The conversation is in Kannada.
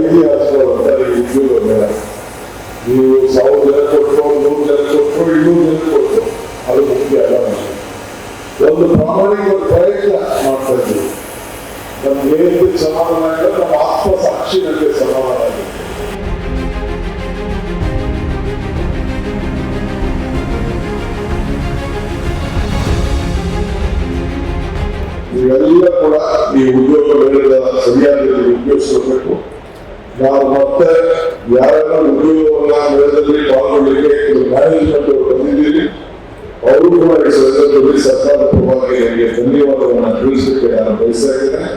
ಇತಿಹಾಸವಂತ ಉದ್ಯೋಗ ನೀವು ಸಾವಿರ ಜನ ಕೊಟ್ಟರು ನೂರು ಜನ ಕೊಟ್ಟರು ಇನ್ನೂರು ಜನ ಕೊಟ್ಟರು ಅದು ಮುಖ್ಯ ಅಲ್ಲ ಒಂದು ಪ್ರಾಮಾಣಿಕ ಪ್ರಯತ್ನ ಮಾಡ್ತಾ ಇದ್ದೀವಿ ನಮ್ಮ ದೇಹಕ್ಕೆ ಸಮಾಧಾನ ಆಗಿಲ್ಲ ನಮ್ಮ ಆತ್ಮ ಸಾಕ್ಷಿ ನಮಗೆ ಇವೆಲ್ಲ ಕೂಡ ಈ ಉದ್ಯೋಗ ನಾವು ಮತ್ತೆ ಯಾರೆಲ್ಲ ಉದ್ಯೋಗವನ್ನ ಮೇಳದಲ್ಲಿ ಪಾಲ್ಗೊಳ್ಳಿಕ್ಕೆ ಮ್ಯಾನೇಜ್ಮೆಂಟ್ ಅವರು ಬಂದಿದ್ದೀರಿ. ಅವರು ಕೂಡ ಈ ಸಂದರ್ಭದಲ್ಲಿ ಸರ್ಕಾರದ ಧನ್ಯವಾದವನ್ನು ತಿಳಿಸಲಿಕ್ಕೆ ನಾನು ಬಯಸ್ತಾ ಇದ್ದೇನೆ.